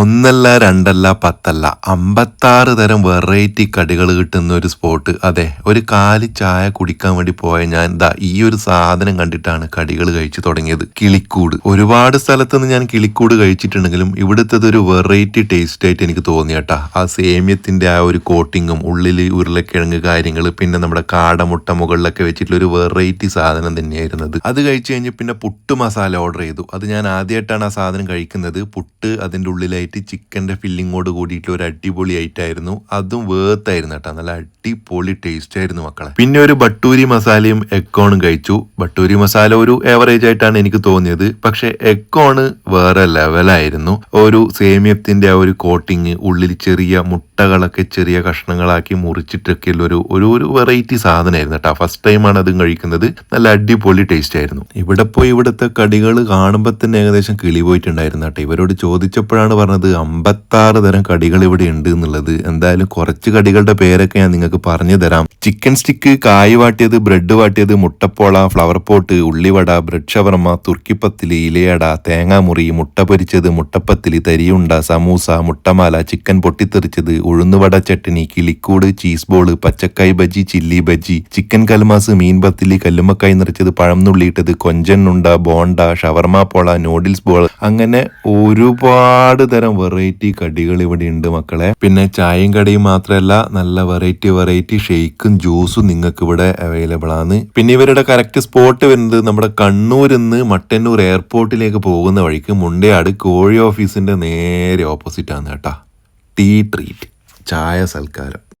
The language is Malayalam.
ഒന്നല്ല രണ്ടല്ല പത്തല്ല. അമ്പത്താറ് തരം വെറൈറ്റി കടികൾ കിട്ടുന്ന ഒരു സ്പോട്ട് അതെ ഒരു കാലി ചായ കുടിക്കാൻ വേണ്ടി പോയ ഞാൻ ദാ ഈ ഒരു സാധനം കണ്ടിട്ടാണ് കടികൾ കഴിച്ചു തുടങ്ങിയത്. കിളിക്കൂട്. ഒരുപാട് സ്ഥലത്ത് നിന്ന് ഞാൻ കിളിക്കൂട് കഴിച്ചിട്ടുണ്ടെങ്കിലും ഇവിടുത്തെ ഒരു വെറൈറ്റി ടേസ്റ്റ് ആയിട്ട് എനിക്ക് തോന്നിയട്ടാ ആ സേമ്യത്തിന്റെ ആ ഒരു കോട്ടിങ്ങും ഉള്ളിൽ ഉരുളക്കിഴങ്ങ് കാര്യങ്ങൾ പിന്നെ നമ്മുടെ കാടമുട്ട മുകളിലൊക്കെ വെച്ചിട്ടുള്ള ഒരു വെറൈറ്റി സാധനം തന്നെയായിരുന്നത്. അത് കഴിച്ചു കഴിഞ്ഞ് പിന്നെ പുട്ട് മസാല ഓർഡർ ചെയ്തു. അത് ഞാൻ ആദ്യമായിട്ടാണ് ആ സാധനം കഴിക്കുന്നത്. പുട്ട് അതിന്റെ ഉള്ളിലായിട്ട് ചിക്കന്റെ ഫില്ലിങ്ങോട് കൂടിയിട്ടുള്ള ഒരു അടിപൊളി ആയിട്ടായിരുന്നു അതും വേർത്തായിരുന്നു കേട്ടോ. നല്ല അടിപൊളി ടേസ്റ്റ് ആയിരുന്നു മക്കളെ. പിന്നെ ഒരു ബട്ടൂരി മസാലയും എക്കോണും കഴിച്ചു. ബട്ടൂരി മസാല ഒരു ഏവറേജ് ആയിട്ടാണ് എനിക്ക് തോന്നിയത്. പക്ഷെ എക്കോണ് വേറെ ലെവലായിരുന്നു ഒരു സേമിയത്തിന്റെ ആ ഒരു കോട്ടിങ് ഉള്ളിൽ ചെറിയ മുട്ടകളൊക്കെ ചെറിയ കഷ്ണങ്ങളാക്കി മുറിച്ചിട്ടൊക്കെയുള്ള ഒരു ഒരു ഒരു വെറൈറ്റി സാധനമായിരുന്നു കേട്ടോ. ഫസ്റ്റ് ടൈമാണ് അതും കഴിക്കുന്നത്. നല്ല അടിപൊളി ടേസ്റ്റ് ആയിരുന്നു. ഇവിടെ പോയി ഇവിടുത്തെ കടികൾ കാണുമ്പോൾ തന്നെ ഏകദേശം കിളി പോയിട്ടുണ്ടായിരുന്നു കേട്ടോ. ഇവരോട് ചോദിച്ചപ്പോഴാണ് പറഞ്ഞത് അമ്പത്താറ് തരം കടികൾ ഇവിടെ ഉണ്ട് എന്നുള്ളത്. എന്തായാലും കുറച്ച് കടികളുടെ പേരൊക്കെ ഞാൻ നിങ്ങൾക്ക് പറഞ്ഞു തരാം. ചിക്കൻ സ്റ്റിക്ക് കായ് വാട്ടിയത് ബ്രെഡ് വാട്ടിയത് മുട്ടപ്പോള ഫ്ലവർ പോട്ട് ഉള്ളിവട ബ്രെഡ് ഷവർമ തുർക്കിപ്പത്തിലി ഇലയട തേങ്ങാമുറി മുട്ട പൊരിച്ചത് മുട്ടപ്പത്തിലി തരിയുണ്ട സമൂസ മുട്ടമാല ചിക്കൻ പൊട്ടിത്തെറിച്ചത് ഉഴുന്നുവട ചട്ടിനി കിളിക്കൂട് ചീസ് ബോൾ പച്ചക്കായ് ബജി ചില്ലി ബജി ചിക്കൻ കൽമാസ് മീൻ പത്തിലി കല്ലുമ്മക്കായ് നിറച്ചത് പഴം നുള്ളിയിട്ടത് കൊഞ്ചൻ ഉണ്ട ബോണ്ട ഷവർമ പോള നൂഡിൽസ് ബോൾ അങ്ങനെ ഒരുപാട് തരം വെറൈറ്റി കടികൾ ഇവിടെ ഉണ്ട് മക്കളെ. പിന്നെ ചായയും കടിയും മാത്രമല്ല നല്ല വെറൈറ്റി വെറൈറ്റി ഷെയ്ക്കും ജ്യൂസും നിങ്ങൾക്ക് ഇവിടെ അവൈലബിൾ ആണ്. പിന്നെ ഇവരുടെ കറക്റ്റ് സ്പോട്ട് വരുന്നത് നമ്മുടെ കണ്ണൂരിൽ നിന്ന് മട്ടന്നൂർ എയർപോർട്ടിലേക്ക് പോകുന്ന വഴിക്ക് മുണ്ടയാട് കോഴി ഓഫീസിന്റെ നേരെ ഓപ്പോസിറ്റ് ആണ് കേട്ടാ. ടീ ട്രീറ്റ് ചായ സൽക്കാരം.